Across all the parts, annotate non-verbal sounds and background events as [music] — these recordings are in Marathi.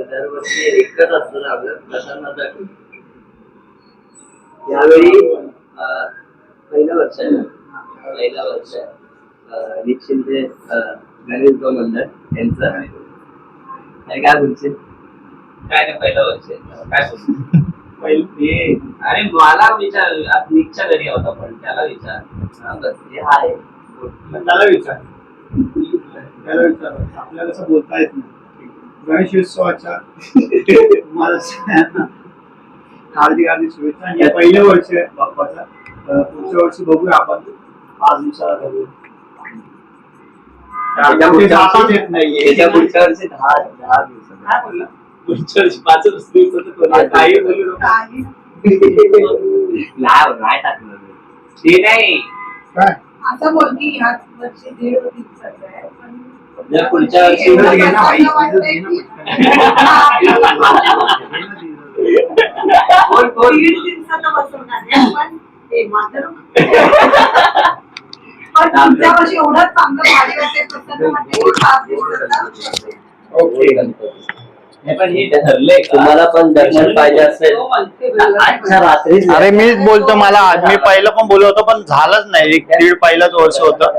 दरवर्षी एकच असतं यावेळी पहिलं वर्ष पहिलं वर्ष अं, गणेश मंडळ यांचं आहे. काय काय बोलशील काय नाही पहिलं वर्ष. काय बोलू? पहिले अरे मला विचार निकच्या घरी होता पण त्याला विचार बस हे आहे त्याला विचार त्याला आपल्याला कसं बोलता येत नाही. गणेशोत्सवाच्या तुम्हाला सगळ्यांना हार्दिक हार्दिक शुभेच्छा. आणि हे पहिलं वर्ष आहे बाप्पाचं पुढच्या वर्षी बघूया आपण. पाच दिवसाला बघू त्याच्या पुढच्या वर्षी- येत नाहीये त्याच्या पुढच्या वर्षी दहा दहा दिवसात. काय बोलला? पुढच्या वर्षी पाच दिवसाचं कोणी काही बोलू नको. [laughs] नाही नाही टाकलं ते नाही. काय? आता बोलती ह्या वर्षी दीड दिवसाचं आहे पण पुढच्या वर्षी. असं दीड दिवसाचं बसवणार आहे, पण ते मात्र पण पुढच्या वर्षी एवढं चांगलं भारी वाटेल तसं तर वाटेल की पाच दिवसाचं ओके हे हे? तुम्हाला पण दर्शन पाहिजे असेल. रात्री अरे मीच बोलतो मला आज मी पहिलं पण बोललो होतो पण झालंच नाही. एक दीड पहिलंच वर्ष होतं.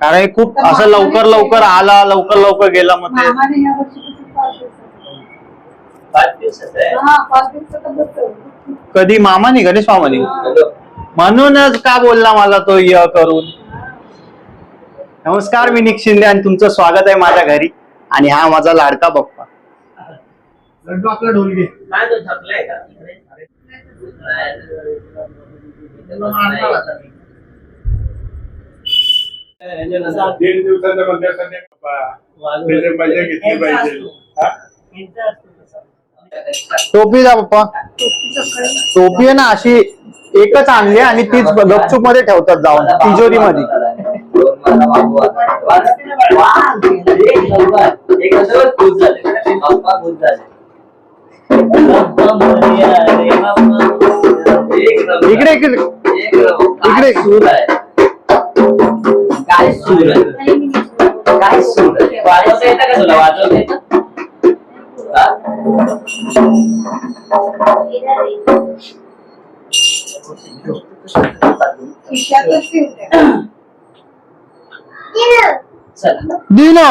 कारण हे खूप असं लवकर लवकर आला लवकर लवकर गेला मग ते. हा कधी? मामानी गणेश मामानी? म्हणूनच का बोलला मला तो य करून? नमस्कार मी निक शिंदे आणि तुमचं स्वागत आहे माझ्या घरी. आणि हा माझा लाडका बाप्पा. दीड दिवसाच्या मजा घेतली पाहिजे. हा? टोपी द्या पप्पा टोपी आहे ना अशी एकच आणली आणि तीच गपचूपमध्ये ठेवतात जाऊन तिजोरी मध्ये. इकडे इकडे. इकडे. सूर आहे? काय सूर काय सूर वाजवता येतं का तुला? वाजवता येतं? दिनो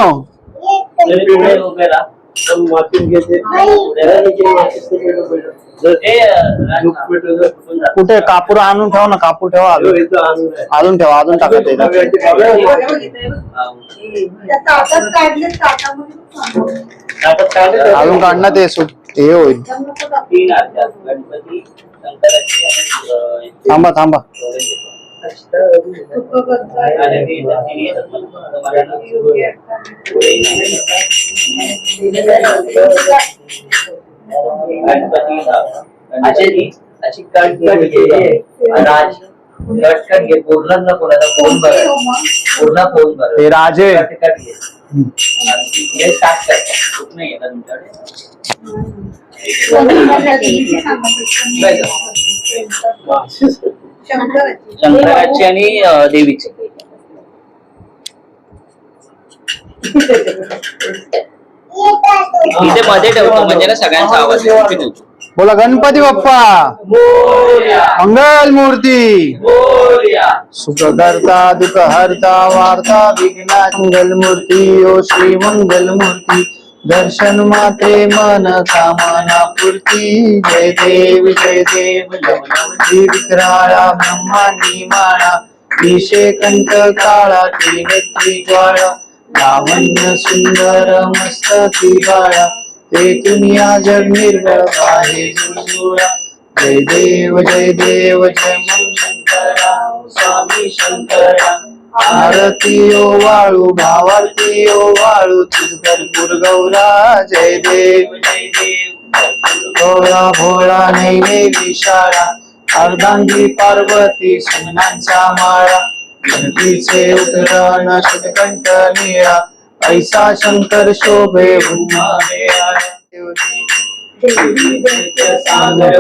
कुठे? कापूर आणून ठेव ना कापूर ठेवा अजून. ठेवा अजून टाकत हा, त्या ताटात अजून ते सुट हे होईल एकदम नको टाकू. तीन आरत्या गणपती शंकराची आणि अं, थांबा थांबा. एवढे. आणि ते येतात मला. अशी घे राज कट कट घे पूर्ण फोन बघ पूर्ण फोन बघ हे राजे. घे. आणि हे कर तुमच्याकडे? शंकराची. आणि देवीची. इथे मध्ये ठेवतो म्हणजे ना सगळ्यांचा आवाज बोला गणपती बाप्पा. मंगल मूर्ती. मोरया सुख करता दुःख हरता वार्ता विघ्ना मंगल मूर्ती ओ श्री मंगल मूर्ती. दर्शन माते मन कामना पूर्ती. जय देव जय देव जगदंबी विक्राळा ब्रह्मांडी माळा विषे कंठ काळा त्रिनेत्री ज्वाळा. लावण्य सुंदर मस्तकी बाळा ते दुनिया जग निर्गळ आहे जुळजुळा. जय देव जय देव जय मंग शंकरा स्वामी शंकरा. आरती ओ वाळू भावारती ओ वाळू तुझकर गौरा जय देव भोळा भोळा नैने विशाळा अर्धांगी पार्वती सुमनांचा माळा. गणपतीचे उतरण शुभकंठ निळा. ऐसा शंकर शोभे. सागर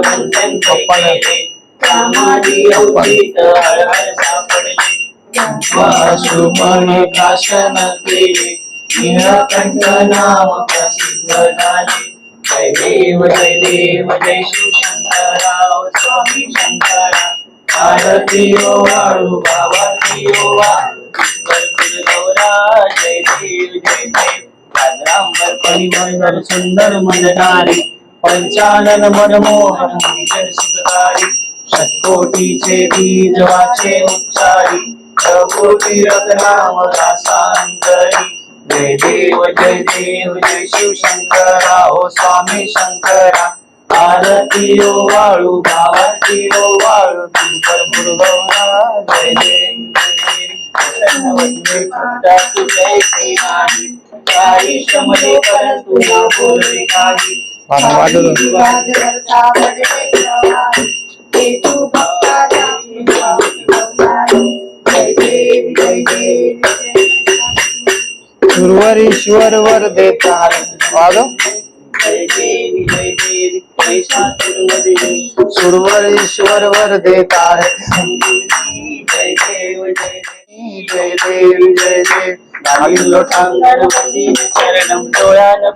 मंथन केले समाधी वासुमन काशन केले निळकंठ नाम प्रसिद्ध झाले जय देव जय देव जय श्री शिवशंकराव स्वामी शंकरा। भारतीयो वाळू भावाती वाळू। गौरा जय देव जय देव। राजरांबर परिमंदर सुंदर मनधारी पंचानन मनमोहन निजन सुखकारी। षटकोटीचे बीज वाचे प्रभुती रत्नाम रासांतरी जय देव जय देव जय शिव शंकरा ओ स्वामी शंकरा. आरती ओ वाळू भावाती ओ वाळू तुझ गौरा जय देव काही उर्वरीश्वर वर देता वाजव सुरवर ईश्वर वर देता जय देव जय देव जय देव डोळ्यान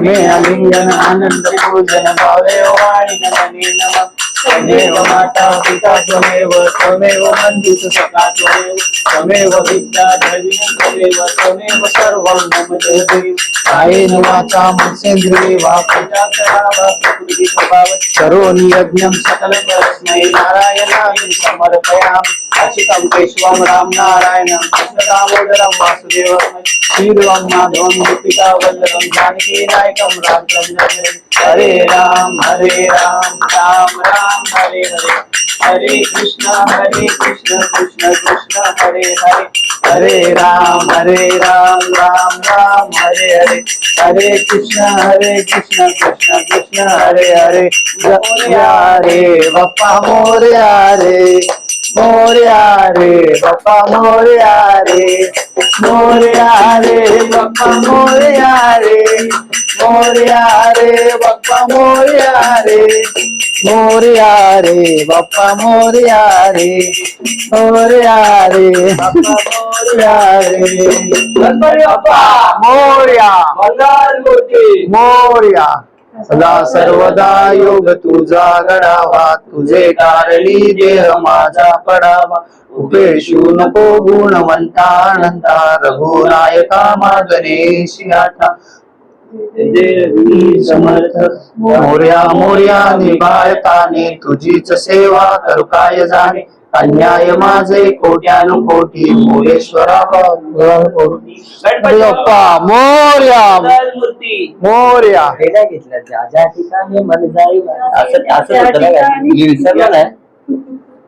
मे आनंद पूजन भावे वाणी नमने नमः त्वमेव माता पिता त्वमेव त्वमेव बन्धुः सखा त्वमेव त्वमेव विद्याधरिणी त्वमेव त्वमेव सर्वं मम हृदये कायेन वाचा मनसेन्द्रिये वा पञ्चाक्षरा वा प्रकृति स्वभावत् करोमि यज्ञं सकलं परस्मै नारायणाय समर्पयामि। अर्चितं केशवं रामनारायणं कृष्णदामोदरं वासुदेवं। श्रीरूपं माधवं वल्लभं जानकी नायकं रात्रं जनयति हरे राम हरे राम राम राम हरे हरे। हरे कृष्ण हरे कृष्ण कृष्ण कृष्ण हरे हरे। हरे राम हरे राम राम राम हरे हरे। हरे कृष्ण हरे कृष्ण कृष्ण कृष्ण हरे हरे। मोरया रे बाप्पा मोरया रे मोरया रे बाप्पा मोरया रे मोरया रे बाप्पा मोरया रे मोरया रे बाप्पा मोरया रे. मोरया रे बाप्पा मोरया रे. मोरया रे बाप्पा मोरया रे. गणपती बाप्पा. मोरया. मंगल मूर्ती. मोरया. सदा सर्वदा योग तुझा घडावा. तुझे कारणी देह माझा पडावा. उपेशू नको गुणवंता अनंता. रघुनायका मा गणेश मोर्या मोर्या निभायताने तुझीच सेवा करू काय जाणे? अन्याय माझे कोट्यानुकोटी मोरेश्वरा गणपती बाप्पा मोर्या मूर्ती मोर्या. हे काय घेतलं ज्या ज्या ठिकाणी मन जाईल असं असं होतं ना काय? मी विसरलो ना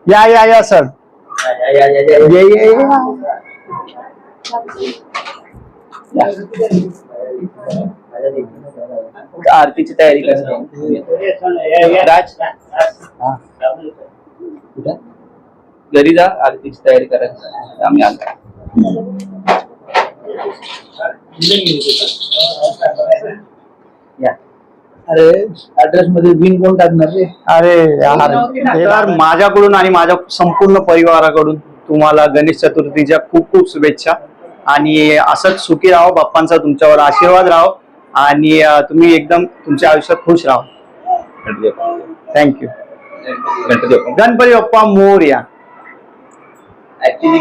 या या या सर. या, या, या, या, या. ये ये. ये. आरतीची तयारी कर राज? हा. घरी जा आरतीची तयारी करायची आम्ही आलो. या. अरे ऍड्रेस मध्ये बिन कोण टाकणार रे? अरे यार यार माझ्याकडून आणि माझ्या संपूर्ण परिवाराकडून तुम्हाला गणेश चतुर्थीच्या खूप खूप शुभेच्छा. आणि असंच सुखी राहो बाप्पांचा तुमच्यावर आशीर्वाद राहो आणि तुम्ही एकदम तुमच्या आयुष्यात खुश राहो. Thank you Ganpati Bappa. Morya. Actually